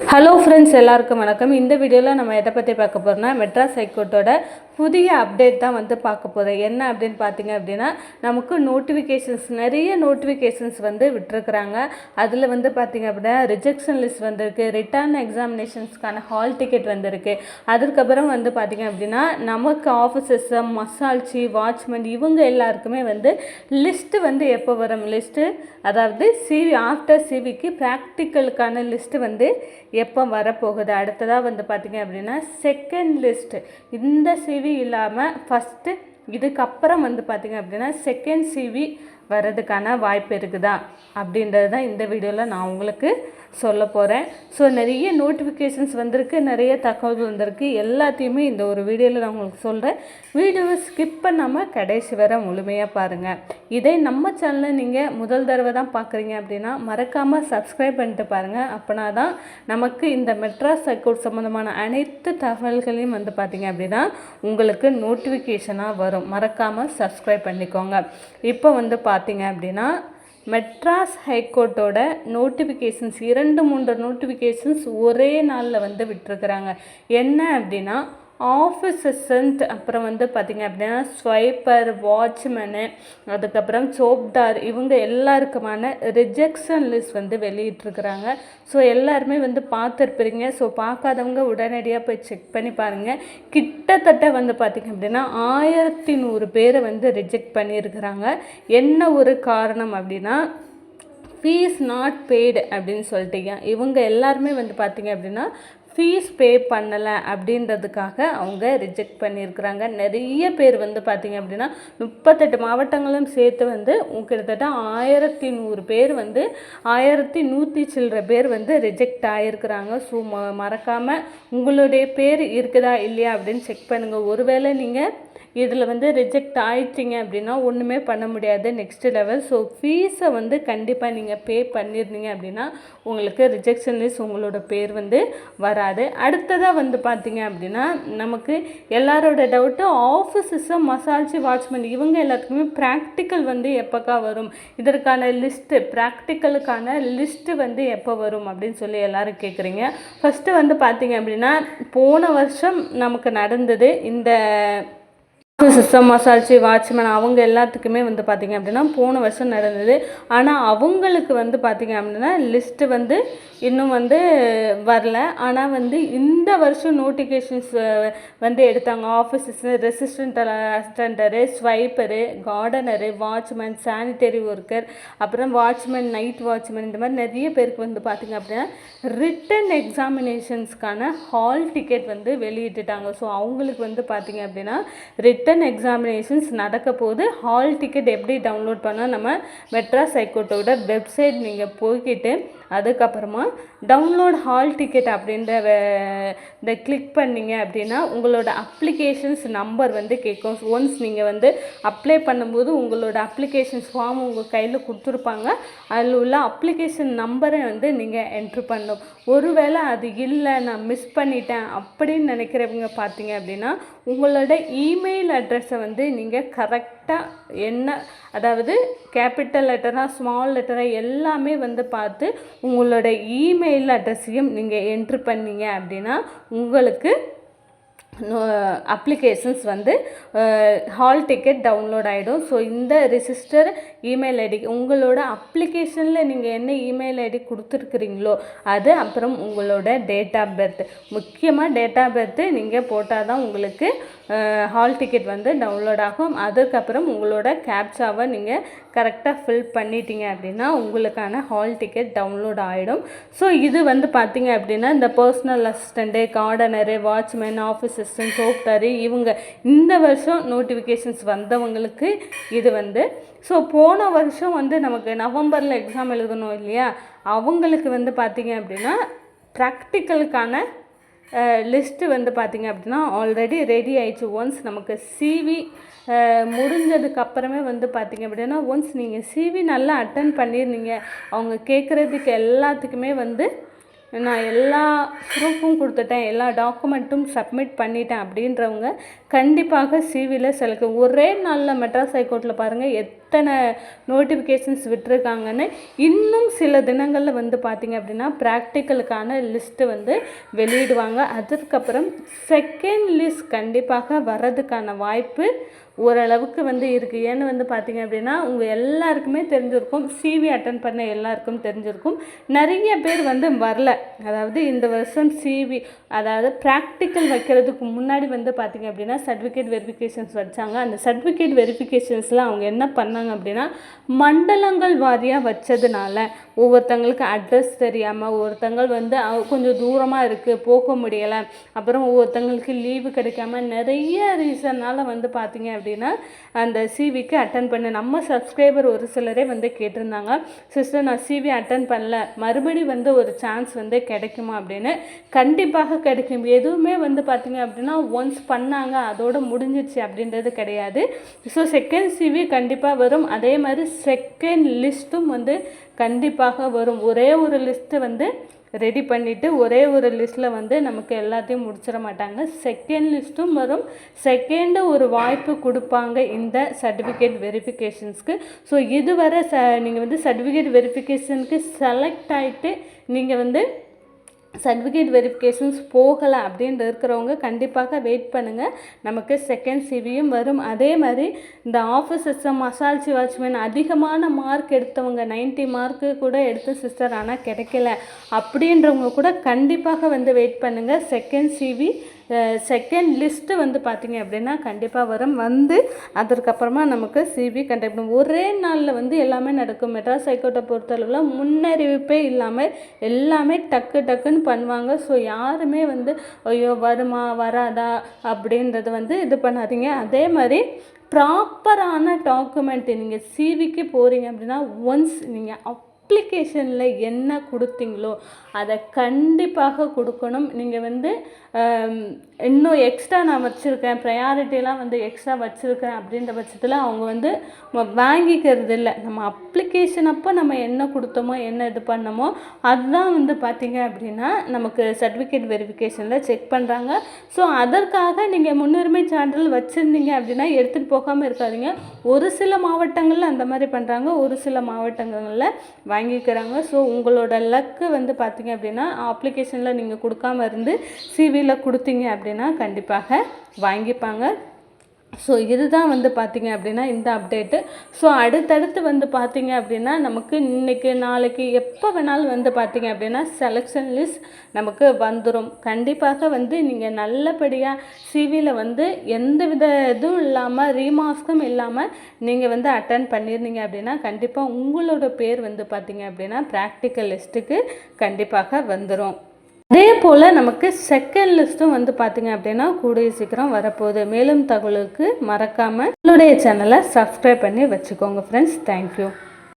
Hello friends எல்லாருக்கும் வணக்கம். இந்த வீடியோவில் நம்ம எதை பற்றி பார்க்க போகிறோம்னா மெட்ராஸ் ஹைகோர்ட்டோட புதிய அப்டேட் தான் வந்து பார்க்க போகிறோம் என்ன அப்படின்னு பார்த்தீங்க அப்படின்னா நமக்கு நோட்டிஃபிகேஷன்ஸ் நிறைய நோட்டிஃபிகேஷன்ஸ் வந்து விட்டுருக்குறாங்க. அதில் வந்து பார்த்தீங்க அப்படின்னா ரிஜெக்ஷன் லிஸ்ட் வந்திருக்கு. ரிட்டர்ன் எக்ஸாமினேஷன்ஸ்க்கான ஹால் டிக்கெட் வந்திருக்கு. அதுக்கப்புறம் வந்து பார்த்தீங்க அப்படின்னா நமக்கு ஆஃபீஸர்ஸ் மசால்ச்சி வாட்ச்மேன் இவங்க எல்லாருக்குமே வந்து லிஸ்ட்டு வந்து எப்போ வரும்? லிஸ்ட்டு அதாவது சிவி ஆஃப்டர் சிவிக்கு ப்ராக்டிக்கலுக்கான லிஸ்ட்டு வந்து எப்போ வரப்போகுது? அடுத்ததாக வந்து பார்த்திங்க அப்படின்னா செகண்ட் லிஸ்ட்டு இந்த சிவி இல்லாமல் ஃபஸ்ட்டு இதுக்கப்புறம் வந்து பார்த்திங்க அப்படின்னா செகண்ட் சிவி வர்றதுக்கான வாய்ப்பு இருக்குதா? அப்படின்றது தான் இந்த வீடியோவில் நான் உங்களுக்கு சொல்ல போகிறேன் ஸோ நிறைய நோட்டிஃபிகேஷன்ஸ் வந்திருக்கு நிறைய தகவல் வந்திருக்கு. எல்லாத்தையுமே இந்த ஒரு வீடியோவில் நான் உங்களுக்கு சொல்கிறேன் வீடியோவை ஸ்கிப் பண்ணாமல் கடைசி வரை முழுமையாக பாருங்கள் இதே நம்ம சேனலை நீங்கள் முதல் தடவை தான் பார்க்குறீங்க அப்படின்னா மறக்காமல் சப்ஸ்கிரைப் பண்ணிட்டு பாருங்கள் அப்படின்னா தான் நமக்கு இந்த மெட்ராஸ் ஹைகோர்ட் சம்மந்தமான அனைத்து தகவல்களையும் வந்து பார்த்தீங்க அப்படின்னா உங்களுக்கு நோட்டிஃபிகேஷனாக வரும். மறக்காமல் சப்ஸ்கிரைப் பண்ணிக்கோங்க. இப்போ வந்து பார்த்தீங்க அப்படின்னா மெட்ராஸ் ஹைகோர்ட்டோட நோட்டிஃபிகேஷன்ஸ் இரண்டு மூன்று நோட்டிஃபிகேஷன்ஸ் ஒரே நாளில் வந்து விட்டுருக்குறாங்க. என்ன அப்படின்னா ஆஃபீஸ் அசிஸ்டண்ட் அப்புறம் வந்து பார்த்திங்க அப்படின்னா ஸ்வைப்பர் வாட்ச்மேனு அதுக்கப்புறம் சோப்தார் இவங்க எல்லாருக்குமான ரிஜெக்ஷன் லிஸ்ட் வந்து வெளியிட்ருக்குறாங்க ஸோ எல்லாருமே வந்து பார்த்துருப்பீங்க. ஸோ பார்க்காதவங்க உடனடியாக போய் செக் பண்ணி பாருங்கள் கிட்டத்தட்ட வந்து பார்த்திங்க அப்படின்னா ஆயிரத்தி நூறு பேரை வந்து ரிஜெக்ட் பண்ணியிருக்கிறாங்க. என்ன ஒரு காரணம் அப்படின்னா ஃபீஸ் நாட் பெய்டு அப்படின்னு சொல்லிட்டீங்க. இவங்க எல்லாருமே வந்து பார்த்திங்க அப்படின்னா ஃபீஸ் பே பண்ணலை அப்படின்றதுக்காக அவங்க ரிஜெக்ட் பண்ணியிருக்கிறாங்க. நிறைய பேர் வந்து பார்த்திங்க அப்படின்னா முப்பத்தெட்டு மாவட்டங்களும் சேர்த்து வந்து கிட்டத்தட்ட ஆயிரத்தி நூறு பேர் வந்து ஆயிரத்தி நூற்றி சில்லற பேர் வந்து ரிஜெக்ட் ஆகிருக்கிறாங்க ஸோ ம மறக்காமல் உங்களுடைய பேர் இருக்குதா இல்லையா அப்படின்னு செக் பண்ணுங்கள் ஒருவேளை நீங்கள் இதில் வந்து ரிஜெக்ட் ஆயிட்டீங்க அப்படின்னா ஒன்றுமே பண்ண முடியாது நெக்ஸ்ட் லெவல் ஸோ ஃபீஸை வந்து கண்டிப்பாக நீங்கள் பே பண்ணியிருந்தீங்க அப்படின்னா உங்களுக்கு ரிஜெக்ஷன் லிஸ்ட் உங்களோட பேர் வந்து வராது. அடுத்ததாக வந்து பார்த்தீங்க அப்படின்னா நமக்கு எல்லாரோட டவுட்டு ஆஃபீஸஸும் மசால்ச்சி வாட்ச்மேன் இவங்க எல்லாத்துக்குமே ப்ராக்டிக்கல் வந்து எப்போக்கா வரும்? இதற்கான லிஸ்ட்டு ப்ராக்டிக்கலுக்கான லிஸ்ட்டு வந்து எப்போ வரும் அப்படின்னு சொல்லி எல்லோரும் கேட்குறீங்க ஃபஸ்ட்டு வந்து பார்த்தீங்க அப்படின்னா போன வருஷம் நமக்கு நடந்தது இந்த சிஸ்டம் மசால்ச்சி வாட்ச்மேன் அவங்க எல்லாத்துக்குமே வந்து பார்த்திங்க அப்படின்னா போன வருஷம் நடந்தது. ஆனால் அவங்களுக்கு வந்து பார்த்திங்க அப்படின்னா லிஸ்ட்டு வந்து இன்னும் வந்து வரல. ஆனால் வந்து இந்த வருஷம் நோட்டிஃபிகேஷன்ஸ் வந்து எடுத்தாங்க. Offices resistant assistant sweeper gardener watchman sanitary worker அப்புறம் வாட்ச்மேன் நைட் வாட்ச்மேன் இந்த மாதிரி நிறைய பேருக்கு வந்து பார்த்திங்க அப்படின்னா ரிட்டன் எக்ஸாமினேஷன்ஸ்க்கான ஹால் டிக்கெட் வந்து வெளியிட்டுட்டாங்க. ஸோ அவங்களுக்கு வந்து பார்த்திங்க அப்படின்னா ரிட்டன் எக்ஸாமினேஷன்ஸ் நடக்க போது ஹால் டிக்கெட் எப்படி டவுன்லோட் பண்ணால் நம்ம மெட்ராஸ் ஹைகோர்ட்டோட வெப்சைட் நீங்கள் போய்கிட்டு அதுக்கப்புறமா டவுன்லோட் ஹால் டிக்கெட் அப்படின்ற இந்த கிளிக் பண்ணிங்க அப்படின்னா உங்களோட அப்ளிகேஷன்ஸ் நம்பர் வந்து கேட்கும். ஒன்ஸ் நீங்கள் வந்து அப்ளை பண்ணும்போது உங்களோட அப்ளிகேஷன்ஸ் ஃபார்ம் உங்கள் கையில் கொடுத்துருப்பாங்க. அதில் உள்ள அப்ளிகேஷன் நம்பரை வந்து நீங்கள் என்ட்ரு பண்ணணும். ஒருவேளை அது இல்லை நான் மிஸ் பண்ணிட்டேன் அப்படின்னு நினைக்கிறவங்க பார்த்தீங்க அப்படின்னா உங்களோட இமெயில் அட்ரஸை வந்து நீங்கள் கரெக்டாக என்ன அதாவது கேபிட்டல் லெட்டராக ஸ்மால் லெட்டராக எல்லாமே வந்து பார்த்து உங்களோட இமெயில் அட்ரஸையும் நீங்கள் என்ட்ரு பண்ணீங்க அப்படின்னா உங்களுக்கு அப்ளிகேஷன்ஸ் வந்து ஹால் டிக்கெட் டவுன்லோட் ஆகிடும் ஸோ இந்த ரிஜிஸ்டர் இமெயில் ஐடி உங்களோட அப்ளிகேஷனில் நீங்கள் என்ன இமெயில் ஐடி கொடுத்துருக்குறீங்களோ அது அப்புறம் உங்களோட டேட் ஆஃப் பர்த் முக்கியமாக டேட் ஆஃப் பர்த்து நீங்கள் போட்டால் தான் உங்களுக்கு ஹால் டிக்கெட் வந்து டவுன்லோட் ஆகும். அதுக்கப்புறம் உங்களோட கேப்சாவை நீங்கள் கரெக்டாக ஃபில் பண்ணிட்டீங்க அப்படின்னா உங்களுக்கான ஹால் டிக்கெட் டவுன்லோட் ஆகிடும் ஸோ இது வந்து பார்த்தீங்க அப்படின்னா இந்த personal assistant gardener watchman office assistant சோப்தாரி இவங்க இந்த வருஷம் நோட்டிஃபிகேஷன்ஸ் வந்தவங்களுக்கு இது வந்து ஸோ போன வருஷம் வந்து நமக்கு நவம்பரில் எக்ஸாம் எழுதணும் இல்லையா? அவங்களுக்கு வந்து பார்த்தீங்க அப்படின்னா ப்ராக்டிக்கலுக்கான லிஸ்ட்டு வந்து பார்த்திங்க அப்படின்னா ஆல்ரெடி ரெடி ஆயிடுச்சு. ஒன்ஸ் நமக்கு சிவி முடிஞ்சதுக்கப்புறமே வந்து பார்த்திங்க அப்படின்னா ஒன்ஸ் நீங்கள் சிவி நல்லா அட்டன் பண்ணியிருந்தீங்க அவங்க கேட்குறதுக்கு எல்லாத்துக்குமே வந்து நான் எல்லா ப்ரூஃபும் கொடுத்துட்டேன் எல்லா டாக்குமெண்ட்டும் சப்மிட் பண்ணிட்டேன் அப்படின்றவங்க கண்டிப்பாக சிவியில் செலக்ட் ஒரே நாளில் மெட்ராஸ் ஹைகோர்ட்டில் பாருங்கள் எத்தனை எத்தனை நோட்டிஃபிகேஷன்ஸ் விட்டுருக்காங்கன்னு இன்னும் சில தினங்களில் வந்து பார்த்திங்க அப்படின்னா ப்ராக்டிக்கலுக்கான லிஸ்ட்டு வந்து வெளியிடுவாங்க. அதுக்கப்புறம் செகண்ட் லிஸ்ட் கண்டிப்பாக வர்றதுக்கான வாய்ப்பு ஓரளவுக்கு வந்து இருக்குது ஏன்னு வந்து பார்த்திங்க அப்படின்னா உங்கள் எல்லாருக்குமே தெரிஞ்சிருக்கும். சிவி அட்டன் பண்ண எல்லாருக்கும் தெரிஞ்சிருக்கும். நிறைய பேர் வந்து வரல. அதாவது இந்த வருஷம் சிவி அதாவது ப்ராக்டிக்கல் வைக்கிறதுக்கு முன்னாடி வந்து பார்த்திங்க அப்படின்னா சர்டிஃபிகேட் வெரிஃபிகேஷன்ஸ் வச்சாங்க. அந்த சர்டிஃபிகேட் வெரிஃபிகேஷன்ஸில் அவங்க என்ன பண்ணாங்க அப்படின்னா மண்டலங்கள் வாரியாக வச்சதுனால ஒவ்வொருத்தங்களுக்கு அட்ரஸ் தெரியாமல் ஒருத்தங்கள் வந்து அவ- கொஞ்சம் தூரமாக இருக்குது போக முடியலை. அப்புறம் ஒவ்வொருத்தங்களுக்கு லீவு கிடைக்காம நிறைய ரீசன்னால் வந்து பார்த்தீங்க அப்படின்னா அந்த சிவிக்கு அட்டன் பண்ண. நம்ம சப்ஸ்கிரைபர் ஒரு சிலரே வந்து கேட்டிருந்தாங்க சிஸ்டர் நான் சிவி அட்டன் பண்ணல. மறுபடி வந்து ஒரு சான்ஸ் வந்து கிடைக்குமா? அப்படின்னு. கண்டிப்பாக கிடைக்கும். எதுவுமே வந்து பார்த்தீங்க அப்படின்னா ஒன்ஸ் பண்ணாங்க அதோடு முடிஞ்சிச்சு அப்படின்றது கிடையாது. ஸோ செகண்ட் சிவி கண்டிப்பாக வரும். அதே மாதிரி செகண்ட் லிஸ்ட்டும் வந்து கண்டிப்பாக வரும். ஒரே ஒரு லிஸ்ட்டு வந்து ரெடி பண்ணிவிட்டு ஒரே ஒரு லிஸ்ட்டில் வந்து நமக்கு எல்லாத்தையும் முடிச்சிட மாட்டாங்க. செகண்ட் லிஸ்ட்டும் வரும். செகண்டு ஒரு வாய்ப்பு கொடுப்பாங்க இந்த சர்டிஃபிகேட் வெரிஃபிகேஷன்ஸ்க்கு ஸோ இதுவரை ச நீங்கள் வந்து சர்டிஃபிகேட் வெரிஃபிகேஷனுக்கு செலக்ட் ஆகிட்டு நீங்கள் வந்து சர்டிஃபிகேட் வெரிஃபிகேஷன்ஸ் போகலை அப்படின்ட்டு இருக்கிறவங்க கண்டிப்பாக வெயிட் பண்ணுங்கள் நமக்கு செகண்ட் சிவியும் வரும். அதே மாதிரி இந்த ஆஃபீஸ் சிஸ்டம் மசால்ச்சி வாட்ச்மேன் அதிகமான மார்க் எடுத்தவங்க 90 மார்க்கு கூட எடுத்த சிஸ்டர் ஆனால் கிடைக்கல. அப்படின்றவங்க கூட கண்டிப்பாக வந்து வெயிட் பண்ணுங்கள் செகண்ட் சிவி செகண்ட் லிஸ்ட்டு வந்து பார்த்தீங்க அப்படின்னா கண்டிப்பாக வரும். வந்து அதற்கப்புறமா நமக்கு சிவி கண்டக்ட் பண்ணும் ஒரே நாளில் வந்து எல்லாமே நடக்கும். மெட்ராஸ் ஹைகோர்ட்டை பொறுத்தளவில் முன்னறிவிப்பே இல்லாமல் எல்லாமே டக்கு டக்குன்னு பண்ணுவாங்க. ஸோ யாருமே வந்து ஐயோ வருமா வராதா? அப்படின்றத வந்து இது பண்ணாதீங்க. அதே மாதிரி ப்ராப்பரான டாக்குமெண்ட் நீங்கள் சிவிக்கு போகிறீங்க அப்படின்னா ஒன்ஸ் நீங்கள் அப்ளிகேஷனில் என்ன கொடுத்தீங்களோ அதை கண்டிப்பாக கொடுக்கணும். நீங்கள் வந்து இன்னும் எக்ஸ்ட்ரா நான் வச்சுருக்கேன். ப்ரையாரிட்டிலாம் வந்து எக்ஸ்ட்ரா வச்சுருக்கேன் அப்படின்ற பட்சத்தில் அவங்க வந்து வாங்கிக்கிறது இல்லை நம்ம அப்ளிகேஷன் அப்போ நம்ம என்ன கொடுத்தோமோ என்ன இது பண்ணோமோ அதுதான் வந்து பார்த்திங்க அப்படின்னா நமக்கு சர்டிஃபிகேட் வெரிஃபிகேஷனில் செக் பண்ணுறாங்க ஸோ அதற்காக நீங்கள் முன்னுரிமை சான்றிதழ் வச்சுருந்தீங்க அப்படின்னா எடுத்துகிட்டு போகாமல் இருக்காதிங்க. ஒரு சில மாவட்டங்களில் அந்த மாதிரி பண்ணுறாங்க ஒரு சில மாவட்டங்களில் வாங்கிக்கிறாங்க. ஸோ உங்களோட லக்கு வந்து பார்த்தீங்க அப்படின்னா அப்ளிகேஷனில் நீங்கள் கொடுக்காம இருந்து சிவியில் கொடுத்தீங்க அப்படின்னா கண்டிப்பாக வாங்கிப்பாங்க. ஸோ இதுதான் வந்து பார்த்தீங்க அப்படின்னா இந்த அப்டேட்டு ஸோ அடுத்தடுத்து வந்து பார்த்திங்க அப்படின்னா நமக்கு இன்னைக்கு நாளைக்கு எப்போ வேணாலும் வந்து பார்த்திங்க அப்படின்னா செலெக்ஷன் லிஸ்ட் நமக்கு வந்துடும் கண்டிப்பாக வந்து நீங்கள் நல்லபடியாக சிவியில் வந்து எந்த வித இதுவும் இல்லாமல் ரீமாஸ்க்கும் இல்லாமல் நீங்கள் வந்து அட்டன் பண்ணியிருந்தீங்க அப்படின்னா கண்டிப்பாக உங்களோட பேர் வந்து பார்த்திங்க அப்படின்னா ப்ராக்டிக்கல் லிஸ்ட்டுக்கு கண்டிப்பாக வந்துடும் அதே போல் நமக்கு செகண்ட் லிஸ்ட்டும் வந்து பார்த்தீங்க அப்படின்னா கூடிய சீக்கிரம் வரப்போகுது. மேலும் தகவலுக்கு மறக்காமல் உங்களுடைய சேனலை சப்ஸ்கிரைப் பண்ணி வச்சுக்கோங்க ஃப்ரெண்ட்ஸ் தேங்க்யூ